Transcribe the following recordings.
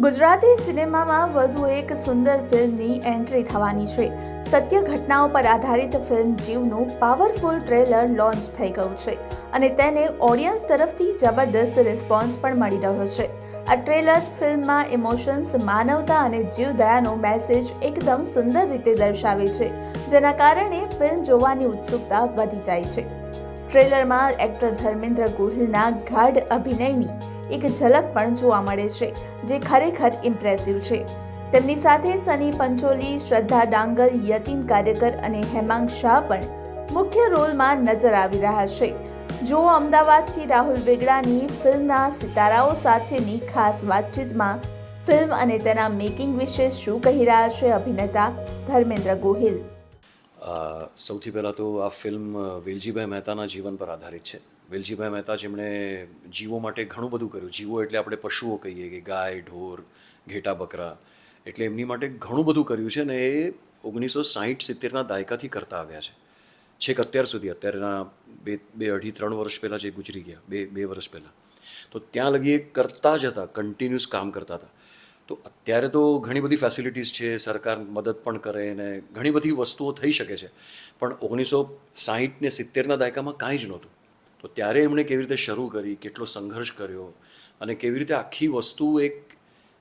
ગુજરાતી સિનેમામાં વધુ એક સુંદર ફિલ્મની એન્ટ્રી થવાની છે. સત્ય ઘટનાઓ પર આધારિત ફિલ્મ જીવનું પાવરફુલ ટ્રેલર લોન્ચ થઈ ગયું છે અને તેને ઓડિયન્સ તરફથી જબરદસ્ત રિસ્પોન્સ પણ મળી રહ્યો છે. આ ટ્રેલર ફિલ્મમાં ઇમોશન્સ, માનવતા અને જીવદયાનો મેસેજ એકદમ સુંદર રીતે દર્શાવે છે, જેના કારણે ફિલ્મ જોવાની ઉત્સુકતા વધી જાય છે. ટ્રેલરમાં એક્ટર ધર્મેન્દ્ર ગોહિલના ગાઢ અભિનયની એક ઝલક પણ જોવા મળે છે, જે ખરેખર ઇમ્પ્રેસિવ છે. તેમની સાથે સની પંચોલી, શ્રદ્ધા ડાંગર, યતીન કાર્યકર અને હેમાંગ શાહ પણ મુખ્ય રોલમાં નજર આવી રહ્યા છે. જો અમદાવાદથી રાહુલ વેગડાની ફિલ્મના સિતારાઓ સાથેની ખાસ વાતચીતમાં ફિલ્મ અને તેના મેકિંગ વિશે શું કહી રહ્યા છે અભિનેતા ધર્મેન્દ્ર ગોહિલ? સૌથી પહેલાં તો આ ફિલ્મ વિલજીભાઈ મહેતાના જીવન પર આધારિત છે. વેલજીભાઈ મહેતા જેમણે જીવો માટે ઘણું બધું કર્યું. જીવો એટલે આપણે પશુઓ કહીએ કે ગાય, ઢોર, ઘેટા, બકરા. એટલે એમની માટે ઘણું બધું કર્યું છે ને એ ઓગણીસો સાહીઠ સિત્તેરના દાયકાથી કરતા આવ્યા છે. છેક અત્યાર સુધી, અત્યારના બે બે અઢી, ત્રણ વર્ષ પહેલાં જે ગુજરી ગયા, બે બે વર્ષ પહેલાં. તો ત્યાં લગી એ કરતા જ હતા કન્ટિન્યુઅસ કામ કરતા હતા. તો અત્યારે તો ઘણી બધી ફેસિલિટીઝ છે, સરકાર મદદ પણ કરે અને ઘણી બધી વસ્તુઓ થઈ શકે છે. પણ ઓગણીસો સાહીઠ ને સિત્તેરના દાયકામાં કાંઈ જ નહોતું. તો ત્યારે એમણે કેવી રીતે શરૂ કરી, કેટલો સંઘર્ષ કર્યો અને કેવી રીતે આખી વસ્તુ એક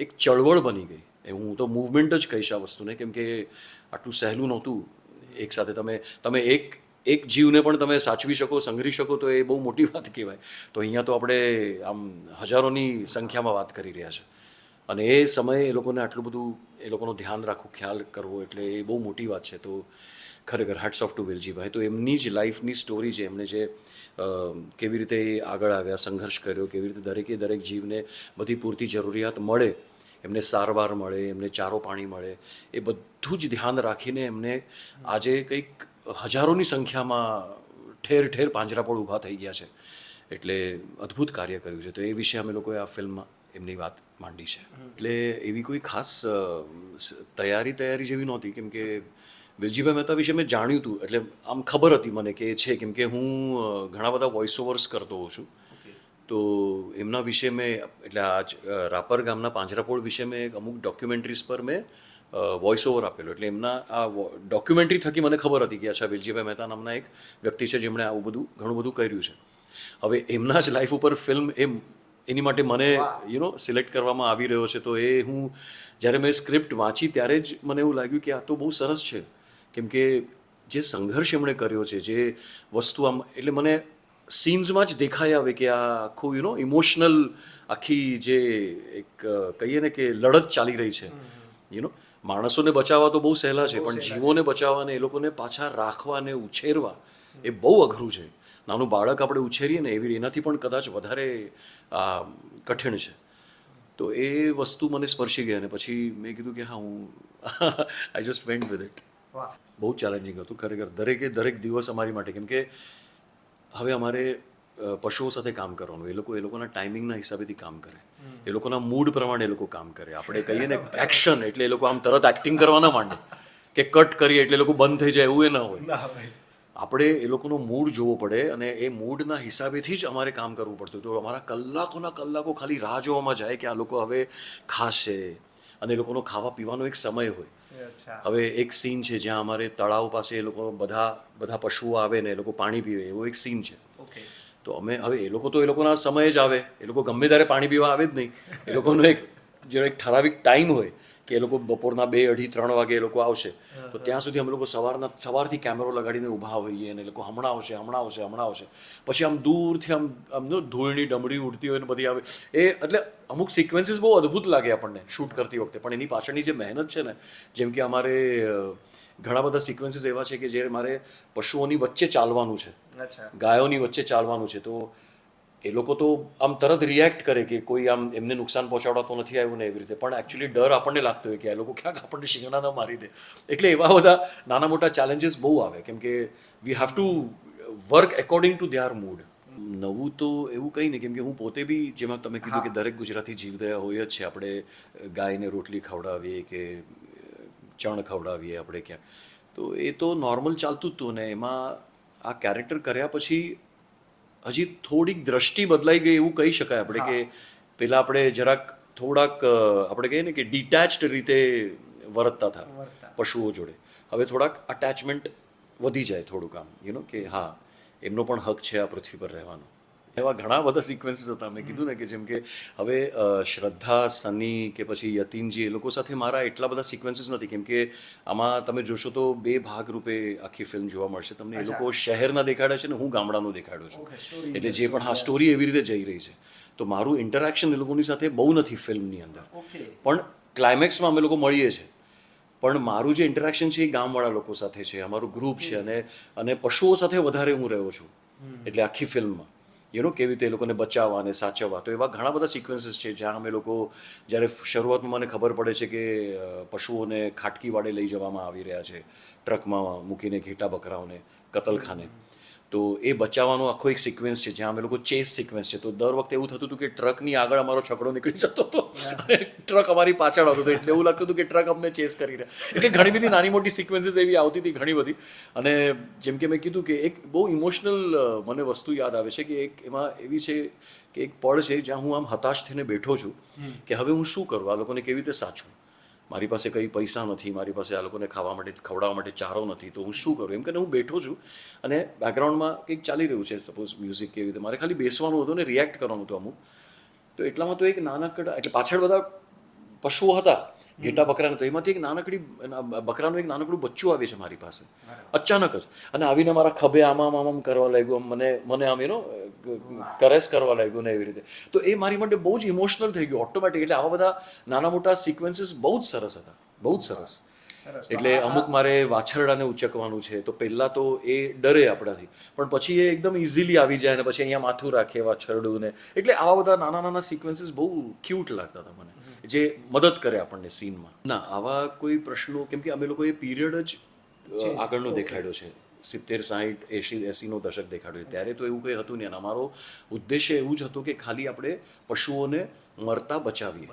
એક ચળવળ બની ગઈ. એ હું તો મૂવમેન્ટ જ કહીશ આ વસ્તુને, કેમ કે આટલું સહેલું નહોતું. એક સાથે તમે તમે એક એક જીવને પણ તમે સાચવી શકો, સંઘરી શકો, તો એ બહુ મોટી વાત કહેવાય. તો અહીંયા તો આપણે આમ હજારોની સંખ્યામાં વાત કરી રહ્યા છે. અને એ સમયે એ લોકોને આટલું બધું, એ લોકોનું ધ્યાન રાખવું ખ્યાલ કરવો, એટલે એ બહુ મોટી વાત છે. તો ખરેખર હેટ્સ ઓફ ટુ વેલજીભાઈ તો એમની જ લાઈફની સ્ટોરી છે એમને જે કેવી રીતે એ આગળ આવ્યા સંઘર્ષ કર્યો કેવી રીતે દરેકે દરેક જીવને બધી પૂરતી જરૂરિયાત મળે એમને સારવાર મળે એમને ચારો પાણી મળે એ બધું જ ધ્યાન રાખીને એમને આજે કંઈક હજારોની સંખ્યામાં ઠેર ઠેર પાંજરા પણ ઊભા થઈ ગયા છે. એટલે અદ્ભુત કાર્ય કર્યું છે. તો એ વિશે અમે લોકોએ આ ફિલ્મમાં એમની વાત માંડી છે. એટલે એવી કોઈ ખાસ તૈયારી તૈયારી જેવી નહોતી કેમ કે વેલજીભાઈ મહેતા વિશે મેં જાણ્યું હતું, એટલે આમ ખબર હતી મને કે એ છે, કેમ કે હું ઘણા બધા વોઇસ ઓવર્સ કરતો હોઉં છું. તો એમના વિશે મેં, એટલે આ રાપર ગામના પાંજરાપોળ વિશે મેં અમુક ડોક્યુમેન્ટરીઝ પર મેં વોઇસ ઓવર આપેલો. એટલે એમના આ ડોક્યુમેન્ટરી થકી મને ખબર હતી કે અચ્છા વેલજીભાઈ મહેતા નામના એક વ્યક્તિ છે, જેમણે આવું બધું, ઘણું બધું કર્યું છે. હવે એમના જ લાઈફ ઉપર ફિલ્મ એમ, એની માટે મને યુ નો સિલેક્ટ કરવામાં આવી રહ્યો છે. તો એ હું, જ્યારે મેં સ્ક્રિપ્ટ વાંચી, ત્યારે જ મને એવું લાગ્યું કે આ તો બહુ સરસ છે. કેમ કે જે સંઘર્ષ એમણે કર્યો છે જે વસ્તુ આમ એટલે મને સીન્સમાં જ દેખાઈ આવે કે આ આખું યુ નો ઇમોશનલ આખી જે એક કહીએ ને કે લડત ચાલી રહી છે. યુ નો માણસોને બચાવવા તો બહુ સહેલા છે પણ જીવોને બચાવવાને એ લોકોને પાછા રાખવા ને ઉછેરવા એ બહુ અઘરું છે. નાનું બાળક આપણે ઉછેરીએ ને એવી એનાથી પણ કદાચ વધારે કઠિન છે. તો એ વસ્તુ મને સ્પર્શી ગઈ અને પછી મેં કીધું કે હા હું I just went with it બહુ ચેલેન્જિંગ હતું. ખરેખર દરેકે દરેક દિવસ અમારી માટે કેમ કે હવે અમારે પશુઓ સાથે કામ કરવાનું. એ લોકો એ લોકોના ટાઈમિંગના હિસાબેથી કામ કરે. એ લોકોના મૂડ પ્રમાણે એ લોકો કામ કરે. આપણે કહીએ ને એક્શન એટલે એ લોકો આમ તરત એક્ટિંગ કરવાના માંડે. કે કટ કરીએ એટલે એ લોકો બંધ થઈ જાય એવું એ ના હોય. આપણે એ લોકોનો મૂડ જોવો પડે અને એ મૂડના હિસાબેથી જ અમારે કામ કરવું પડતું હતું. અમારા કલાકોના કલાકો ખાલી રાહ જોવામાં જાય કે આ લોકો હવે ખાશે. અને એ લોકોનો ખાવા પીવાનો એક સમય હોય. હવે એક સીન છે જ્યાં અમારે તળાવ પાસે એ લોકો બધા બધા પશુઓ આવે ને એ લોકો પાણી પીવે એવો એક સીન છે. તો અમે હવે એ લોકો તો એ લોકોના સમયે જ આવે. એ લોકો ગમે ત્યારે પાણી પીવા આવે જ નહીં. એ લોકોનો એક જે એક ઠરાવિક ટાઈમ હોય કે એ લોકો બપોરના બે અઢી ત્રણ વાગે એ લોકો આવશે. તો ત્યાં સુધી અમે લોકો સવારના સવારથી કેમેરો લગાડીને ઊભા હોઈએ અને એ લોકો હમણાં આવશે હમણાં આવશે હમણાં આવશે. પછી આમ દૂરથી આમ આમનો ધૂળની ડમડી ઉડતી હોય ને બધી આવે. એ એટલે અમુક સિક્વન્સીસ બહુ અદ્ભુત લાગે આપણને શૂટ કરતી વખતે. પણ એની પાછળની જે મહેનત છે ને જેમ કે અમારે ઘણા બધા સિક્વન્સીસ એવા છે કે જે મારે પશુઓની વચ્ચે ચાલવાનું છે. ગાયોની વચ્ચે ચાલવાનું છે. તો એ લોકો તો આમ તરત રિએક્ટ કરે કે કોઈ આમ એમને નુકસાન પહોંચાડવા તો નથી આવ્યું ને એવી રીતે. પણ એકચ્યુઅલી ડર આપણને લાગતો હોય કે આ લોકો ક્યાંક આપણને શિંગડા ન મારી દે. એટલે એવા બધા નાના મોટા ચેલેન્જીસ બહુ આવે. કેમ કે we have to work according to their mood નવું તો એવું કંઈ નહીં. કેમ કે હું પોતે બી જેમાં તમે કીધું કે દરેક ગુજરાતી જીવદયા હોય જ છે. આપણે ગાયને રોટલી ખવડાવીએ કે ચણ ખવડાવીએ આપણે ક્યાંક તો એ તો નોર્મલ ચાલતું જ હતું ને એમાં આ કેરેક્ટર કર્યા પછી હજી થોડીક દ્રષ્ટિ બદલાઈ ગઈ એવું કહી શકાય આપણે કે પહેલાં આપણે જરાક થોડાક આપણે કહીએ ને કે ડિટેચ્ડ રીતે વર્તતા હતા પશુઓ જોડે. હવે થોડાક અટેચમેન્ટ વધી જાય થોડુંક આમ યુ નો કે હા એમનો પણ હક છે આ પૃથ્વી પર રહેવાનો. એવા ઘણા બધા સિક્વન્સીસ હતા. મેં કીધું ને કે જેમ કે હવે શ્રદ્ધા સની કે પછી યતીનજી એ લોકો સાથે મારા એટલા બધા સિક્વન્સીસ નથી. કેમ કે આમાં તમે જોશો તો બે ભાગ રૂપે આખી ફિલ્મ જોવા મળશે. તમને એ લોકો શહેરના દેખાડે છે ને હું ગામડાનું દેખાડું છું. એટલે જે પણ હા સ્ટોરી એવી રીતે જઈ રહી છે. તો મારું ઇન્ટરેક્શન એ લોકોની સાથે બહુ નથી ફિલ્મની અંદર. પણ ક્લાઇમેક્સમાં અમે લોકો મળીએ છીએ. પણ મારું જે ઇન્ટરેક્શન છે એ ગામવાળા લોકો સાથે છે. અમારું ગ્રુપ છે અને અને પશુઓ સાથે વધારે હું રહ્યો છું. એટલે આખી ફિલ્મમાં યુ નો કેવી રીતે એ લોકોને બચાવવા અને સાચવવા? તો એવા ઘણા બધા સિક્વન્સીસ છે જ્યાં અમે લોકો જ્યારે શરૂઆતમાં મને ખબર પડે છે કે પશુઓને ખાટકી વાડે લઈ જવામાં આવી રહ્યા છે ટ્રકમાં મૂકીને ઘેટા બકરાઓને, કતલખાને. તો એ બચાવવાનો આખો એક સિક્વન્સ છે જ્યાં અમે લોકો ચેસ સિક્વન્સ છે. તો દર વખતે એવું થતું હતું કે ટ્રકની આગળ અમારો છકડો નીકળી જતો હતો. અને ટ્રક અમારી પાછળ આવતો હતો. એટલે એવું લાગતું હતું કે ટ્રક અમને ચેસ કરી રહ્યા. એટલે ઘણી બધી નાની મોટી સિક્વન્સીસ એવી આવતી હતી ઘણી બધી. અને જેમ કે મેં કીધું કે એક બહુ ઇમોશનલ મને વસ્તુ યાદ આવે છે કે એક એમાં એવી છે કે એક પળ છે જ્યાં હું આમ હતાશ થઈને બેઠો છું કે હવે હું શું કરું? આ લોકોને કેવી રીતે સાચું મારી પાસે કંઈ પૈસા નથી, મારી પાસે આ લોકોને ખાવા માટે, ખવડાવવા માટે ચારો નથી, તો હું શું કરું? એમ કે હું બેઠો છું અને બેકગ્રાઉન્ડમાં કંઈક ચાલી રહ્યું છે સપોઝ મ્યુઝિક કેવી રીતે. મારે ખાલી બેસવાનું હતું ને રિએક્ટ કરવાનું હતું અમુક. તો એટલામાં તો એક નાનકડા, એટલે પાછળ બધા પશુઓ હતા ઘેટા બકરાને તો એમાંથી એક નાનકડી બકરાનું એક નાનકડું બચ્ચું આવે છે મારી પાસે. અચાનક જ. અને આવીને મારા ખભે આમામ આમામ કરવા લાગ્યું મને મને આમ એનો કરેસ કરવા લાગ્યું ને એવી રીતે. તો એ મારી માટે બહુ જ ઇમોશનલ થઈ ગયું ઓટોમેટિક એટલે આવા બધા નાના મોટા સિક્વન્સીસ બહુ જ સરસ હતા, બહુ જ સરસ. એટલે અમુક મારે વાછરડાને ઉચકવાનું છે તો પહેલાં તો એ ડરે આપણાથી. પણ પછી એ એકદમ ઇઝીલી આવી જાય અને પછી અહીંયા માથું રાખે વાછરડું ને એટલે આવા બધા નાના નાના સિક્વન્સીસ બહુ ક્યુટ લાગતા હતા મને જે મદદ કરે આપણને સીનમાં ના આવા કોઈ પ્રશ્નો કેમ કે અમે લોકો એ પીરિયડ જ આગળનો દેખાડ્યો છે. સિત્તેર સાહીઠ એંશી એંસીનો દશક દેખાડ્યો છે. ત્યારે તો એવું કંઈ હતું નહીં. અને અમારો ઉદ્દેશ્ય એવું જ હતો કે ખાલી આપણે પશુઓને મરતા બચાવીએ.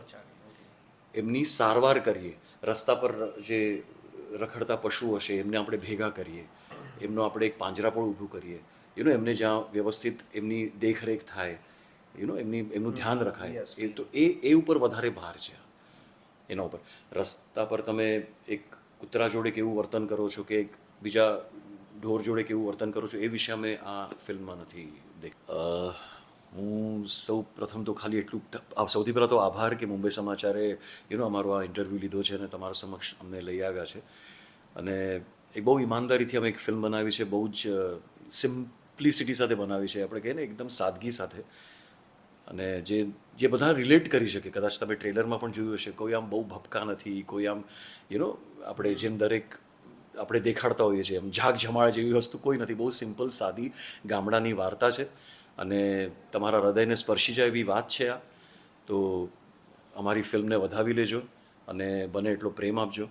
એમની સારવાર કરીએ. રસ્તા પર જે રખડતા પશુઓ હશે એમને આપણે ભેગા કરીએ. એમનો આપણે એક પાંજરા પણ ઊભું કરીએ. યુ નો એમને જ્યાં વ્યવસ્થિત એમની દેખરેખ થાય યુ નો એમની એમનું ધ્યાન રખાય એ તો એ એ ઉપર વધારે ભાર છે. એના ઉપર. રસ્તા પર તમે એક કૂતરા જોડે કેવું વર્તન કરો છો કે એક બીજા ઢોર જોડે કેવું વર્તન કરો છો એ વિશે અમે આ ફિલ્મમાં નથી દેખ હું સૌ પ્રથમ તો ખાલી એટલું સૌથી પહેલાં તો આભાર કે મુંબઈ સમાચારે એનો અમારો આ ઇન્ટરવ્યૂ લીધો છે અને તમારા સમક્ષ અમને લઈ આવ્યા છે. અને એક બહુ ઈમાનદારીથી અમે એક ફિલ્મ બનાવી છે, બહુ જ સિમ્પ્લિસિટી સાથે બનાવી છે. આપણે કહીએ ને, એકદમ સાદગી સાથે. અને જે જે બધા રિલેટ કરી શકે, કદાચ તમે ટ્રેલરમાં પણ જોયું હશે, કોઈ આમ બહુ ભપકા નથી, કોઈ આમ યુ નો આપણે જેમ દરેક, આપણે દેખાડતા હોઈએ છીએ, એમ ઝાક ઝમાળ જેવી વસ્તુ કોઈ નથી. બહુ સિમ્પલ સાદી ગામડાની વાર્તા છે. અને તમારા હૃદયને સ્પર્શી જાય એવી વાત છે આ. તો અમારી ફિલ્મને વધાવી લેજો અને બને એટલો પ્રેમ આપજો.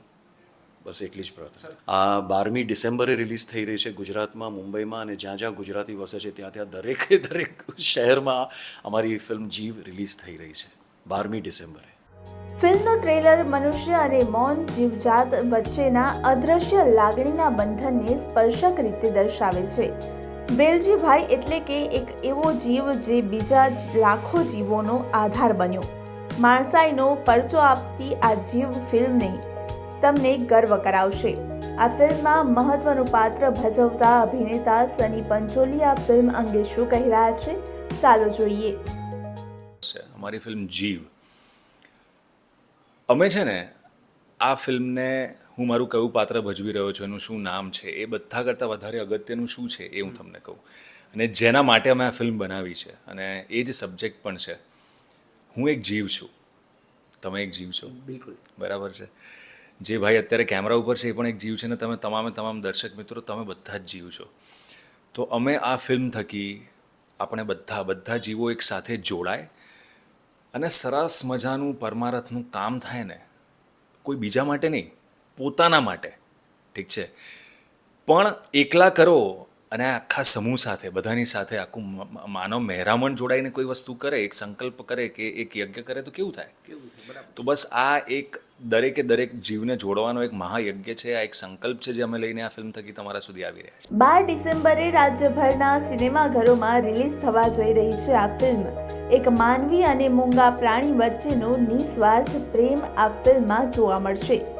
બસ એટલી જ પ્રાર્થના. આ બારમી ડિસેમ્બરે રિલીઝ થઈ રહી છે ગુજરાતમાં મુંબઈમાં અને જ્યાં જ્યાં ગુજરાતી વસે છે ત્યાં ત્યાં દરેકે દરેક શહેરમાં અમારી ફિલ્મ જીવ રિલીઝ થઈ રહી છે. બારમી ડિસેમ્બરે. ફિલ્મનું ટ્રેલર મનુષ્ય અને મૌન જીવજાત વચ્ચેના અદ્રશ્ય લાગણીના બંધનને સ્પર્શક રીતે દર્શાવે છે. વેલજીભાઈ એટલે કે એક એવો જીવ જે બીજા લાખો જીવોનો આધાર બન્યો. માણસાઈનો પરચો આપતી આ જીવ ફિલ્મને તમને ગર્વ કરાવશે. આ ફિલ્મમાં મહત્વનું પાત્ર ભજવતા અભિનેતા સની પંચોલી આ ફિલ્મ અંગે શું કહી રહ્યા છે? ચાલો જોઈએ. અમારી ફિલ્મ જીવ. અમે છે ને આ ફિલ્મને હું મારું કયું પાત્ર ભજવી રહ્યો છું એનું શું નામ છે એ બધા કરતાં વધારે અગત્યનું શું છે એ હું તમને કહું. અને જેના માટે અમે આ ફિલ્મ બનાવી છે અને એ જ સબ્જેક્ટ પણ છે. હું એક જીવ છું. તમે એક જીવ છો? બિલકુલ. બરાબર છે. જે ભાઈ અત્યારે કેમેરા ઉપર છે એ પણ એક જીવ છે ને તમે તમામે તમામ દર્શક મિત્રો તમે બધા જ જીવ છો. તો અમે આ ફિલ્મ થકી આપણે બધા બધા જીવો એક સાથે જોડાય અને સરસ મજાનું પરમારથનું કામ થાય ને કોઈ બીજા માટે નહીં. પોતાના માટે. ઠીક છે? પણ એકલા કરો અને આખા સમૂહ સાથે બધાની સાથે આખું માનવ મહેરામણ જોડાઈને કોઈ વસ્તુ કરે એક સંકલ્પ કરે કે એક યજ્ઞ કરે તો કેવું થાય? તો બસ આ એક દરેકે દરેક જીવને જોડવાનો એક મહાયજ્ઞ છે આ એક સંકલ્પ છે જે અમે લઈને આ ફિલ્મ થકી તમારા સુધી આવી રહ્યા છે. બાર ડિસેમ્બરે રાજ્યભરના સિનેમાઘરોમાં રિલીઝ થવા જઈ રહી છે આ ફિલ્મ. એક માનવી અને મૂંગા પ્રાણી વચ્ચેનો નિસ્વાર્થ પ્રેમ આ ફિલ્મમાં જોવા મળશે.